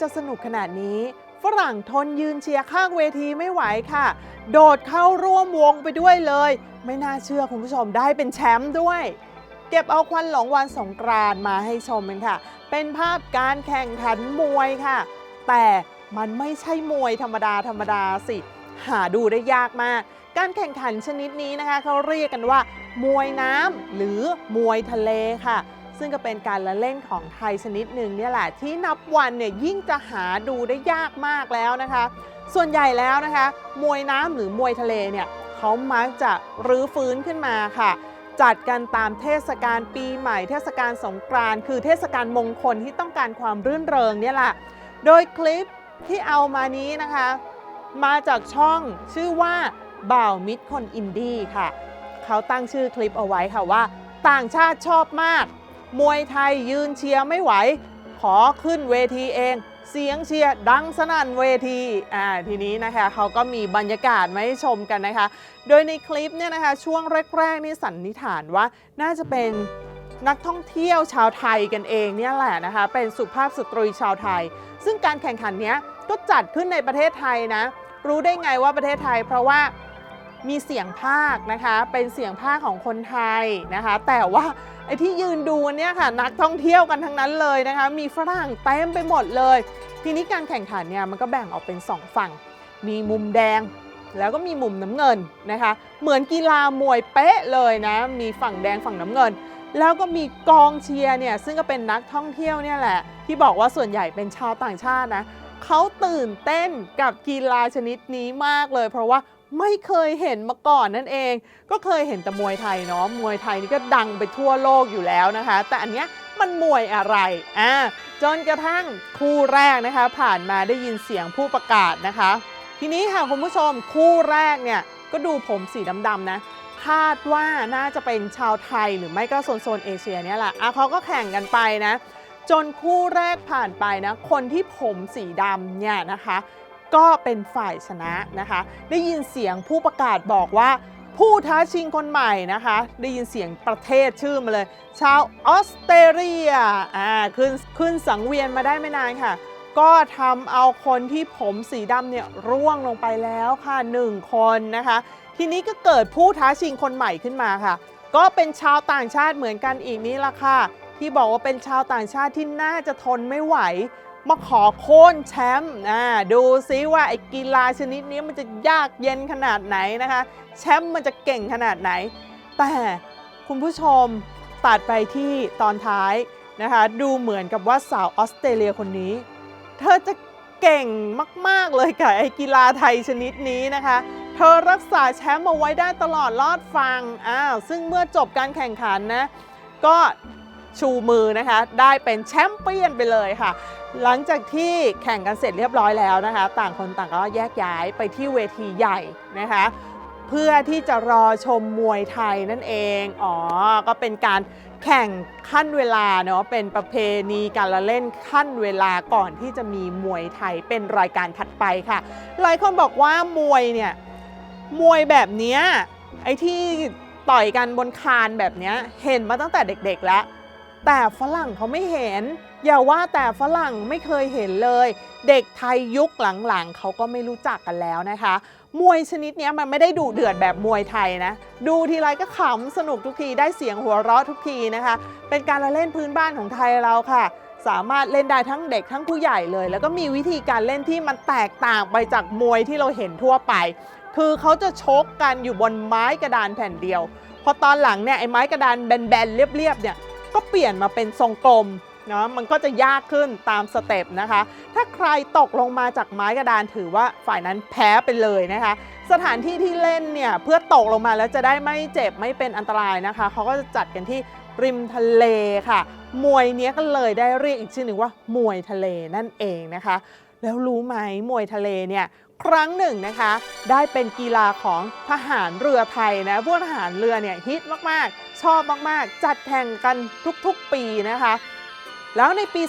จะสนุกขนาดนี้ ฝรั่งทนยืนเชียร์ข้างเวทีไม่ไหวค่ะ โดดเข้าร่วมวงไปด้วยเลย ไม่น่าเชื่อคุณผู้ชมได้เป็นแชมป์ด้วย เก็บเอาควันหลงวันสงกรานมาให้ชมกันค่ะ เป็นภาพการแข่งขันมวยค่ะ แต่มันไม่ใช่มวยธรรมดาธรรมดาสิ หาดูได้ยากมาก การแข่งขันชนิดนี้นะคะ เขาเรียกกันว่า มวยน้ำหรือมวยทะเลค่ะ ซึ่งก็เป็นการละเล่นของไทยชนิดหนึ่งเนี่ยแหละที่นับวันเนี่ยยิ่งจะหาดูได้ยากมากแล้วนะคะ ส่วนใหญ่แล้วนะคะ มวยน้ำหรือมวยทะเลเนี่ยเขามักจะรื้อฟื้นขึ้นมาค่ะจัดกันตามเทศกาลปีใหม่ เทศกาลสงกรานต์คือเทศกาลมงคลที่ต้องการความรื่นเริงเนี่ยแหละ โดยคลิปที่เอามานี้นะคะ มาจากช่องชื่อว่าบ่าวมิตรคนอินดี้ค่ะ เขาตั้งชื่อคลิปเอาไว้ค่ะว่า ต่างชาติชอบมาก มวยไทยยืนเชียร์ไม่ไหว ขอขึ้นเวทีเอง เสียงเชียร์ดังสนั่นเวทีอ่าทีนี้นะคะเขาก็มีบรรยากาศมาให้ชมกันนะคะ โดยในคลิปเนี่ยนะคะช่วงแรกๆนี่สันนิษฐานว่าน่าจะเป็นนักท่องเที่ยวชาวไทยกันเองเนี่ยแหละนะคะเป็นสุภาพสตรีชาวไทย ซึ่งการแข่งขันเนี้ยก็จัดขึ้นในประเทศไทยนะ รู้ได้ไงว่าประเทศไทย เพราะว่า มีเสียงภาคนะคะ เป็นเสียงภาคของคนไทยนะคะ แต่ว่าไอ้ที่ยืนดูเนี่ยค่ะนักท่องเที่ยวกันทั้งนั้นเลยนะคะ มีฝรั่งเต็มไปหมดเลย ทีนี้การแข่งขันเนี่ยมันก็แบ่งออกเป็น 2 ฝั่ง มีมุมแดงแล้วก็มีมุมน้ำเงินนะคะ เหมือนกีฬามวยเป๊ะเลยนะ มีฝั่งแดงฝั่งน้ำเงิน แล้วก็มีกองเชียร์เนี่ยซึ่งก็เป็นนักท่องเที่ยวเนี่ยแหละ ที่บอกว่าส่วนใหญ่เป็นชาวต่างชาตินะเขาตื่นเต้นกับกีฬาชนิดนี้มากเลย เพราะว่า ไม่เคยเห็นมาก่อนนั่นเอง ก็เคยเห็นแต่มวยไทยเนาะมวยไทยนี่ก็ดังไปทั่วโลกอยู่แล้วนะคะ แต่อันเนี้ยมันมวยอะไรอ่าจนกระทั่งคู่แรกนะคะ ผ่านมาได้ยินเสียงผู้ประกาศนะคะ ทีนี้ค่ะคุณผู้ชมคู่แรกเนี่ยก็ดูผมสีดำๆนะคาดว่าน่าจะเป็นชาวไทยหรือไม่ก็โซนโซนเอเชียเนี่ยแหละอะเขาก็แข่งกันไปนะ จนคู่แรกผ่านไปนะ คนที่ผมสีดำเนี่ยนะคะ ก็เป็นฝ่ายชนะนะคะ ได้ยินเสียงผู้ประกาศบอกว่าผู้ท้าชิงคนใหม่นะคะ ได้ยินเสียงประเทศชื่อมาเลย ชาวออสเตรเลียอ่าขึ้นขึ้นสังเวียนมาได้ไม่นานค่ะ ก็ทำเอาคนที่ผมสีดำเนี่ยร่วงลงไปแล้วค่ะหนึ่งคนนะคะ ทีนี้ก็เกิดผู้ท้าชิงคนใหม่ขึ้นมาค่ะ ก็เป็นชาวต่างชาติเหมือนกันอีกนี่ละค่ะ ที่บอกว่าเป็นชาวต่างชาติที่น่าจะทนไม่ไหว มาขอโค่นแชมป์อ่าดูซิว่าไอ้กีฬาชนิดนี้มันจะยากเย็นขนาดไหนนะคะ แชมป์มันจะเก่งขนาดไหน แต่คุณผู้ชมตัดไปที่ตอนท้ายนะคะ ดูเหมือนกับว่าสาวออสเตรเลียคนนี้ เธอจะเก่งมาก ๆ เลยกับไอ้กีฬาไทยชนิดนี้นะคะ เธอรักษาแชมป์เอาไว้ได้ตลอดรอดฟังอ้าวซึ่งเมื่อจบการแข่งขันนะก็ ชูมือนะคะ ได้เป็นแชมป์เปี้ยนไปเลยค่ะ หลังจากที่แข่งกันเสร็จเรียบร้อยแล้วนะคะ ต่างคนต่างก็แยกย้ายไปที่เวทีใหญ่นะคะ เพื่อที่จะรอชมมวยไทยนั่นเอง อ๋อ ก็เป็นการแข่งขั้นเวลาเนาะเป็นประเพณีการละเล่นขั้นเวลาก่อนที่จะมีมวยไทยเป็นรายการถัดไปค่ะ หลายคนบอกว่ามวยเนี่ยมวยแบบเนี้ยไอ้ที่ต่อยกันบนคานแบบเนี้ยเห็นมาตั้งแต่เด็กๆแล้ว แต่ฝรั่งเขาไม่เห็น อย่าว่าแต่ฝรั่งไม่เคยเห็นเลย เด็กไทยยุคหลังๆเขาก็ไม่รู้จักกันแล้วนะคะ มวยชนิดนี้มันไม่ได้ดุเดือดแบบมวยไทยนะ ดูทีไรก็ขำสนุกทุกทีได้เสียงหัวเราะทุกทีนะคะ เป็นการละเล่นพื้นบ้านของไทยเราค่ะ สามารถเล่นได้ทั้งเด็กทั้งผู้ใหญ่เลย แล้วก็มีวิธีการเล่นที่มันแตกต่างไปจากมวยที่เราเห็นทั่วไป คือเขาจะชกกันอยู่บนไม้กระดานแผ่นเดียว พอตอนหลังเนี่ยไอ้ไม้กระดานแบนๆเรียบๆเนี่ย ก็เปลี่ยนมาเป็นทรงกลมนะมันก็จะยากขึ้นตามสเต็ปนะคะ ถ้าใครตกลงมาจากไม้กระดานถือว่าฝ่ายนั้นแพ้ไปเลยนะคะ สถานที่ที่เล่นเนี่ยเพื่อตกลงมาแล้วจะได้ไม่เจ็บไม่เป็นอันตรายนะคะ เขาก็จะจัดกันที่ริมทะเลค่ะ มวยเนี้ยก็เลยได้เรียกอีกชื่อหนึ่งว่ามวยทะเลนั่นเองนะคะ แล้วรู้ไหมมวยทะเลเนี่ย ครั้งหนึ่งนะคะ ได้เป็นกีฬาของทหารเรือไทยนะพวกทหารเรือเนี่ยฮิตมากๆ ชอบมากๆ จัดแข่งกันทุกๆปีนะคะ แล้วในปี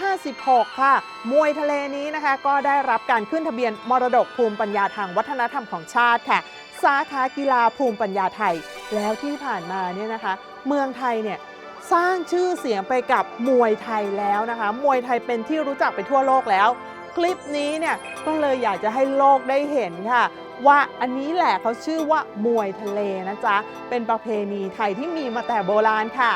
2556 ค่ะ มวยทะเลนี้นะคะ ก็ได้รับการขึ้นทะเบียนมรดกภูมิปัญญาทางวัฒนธรรมของชาติค่ะ สาขากีฬาภูมิปัญญาไทย แล้วที่ผ่านมาเนี่ยนะคะ เมืองไทยเนี่ยสร้างชื่อเสียงไปกับมวยไทยแล้วนะคะ มวยไทยเป็นที่รู้จักไปทั่วโลกแล้ว คลิปนี้เนี่ยก็เลยอยากจะให้โลกได้เห็นค่ะ ว่าอันนี้แหละเขาชื่อว่ามวยทะเลนะจ๊ะ เป็นประเพณีไทยที่มีมาแต่โบราณค่ะ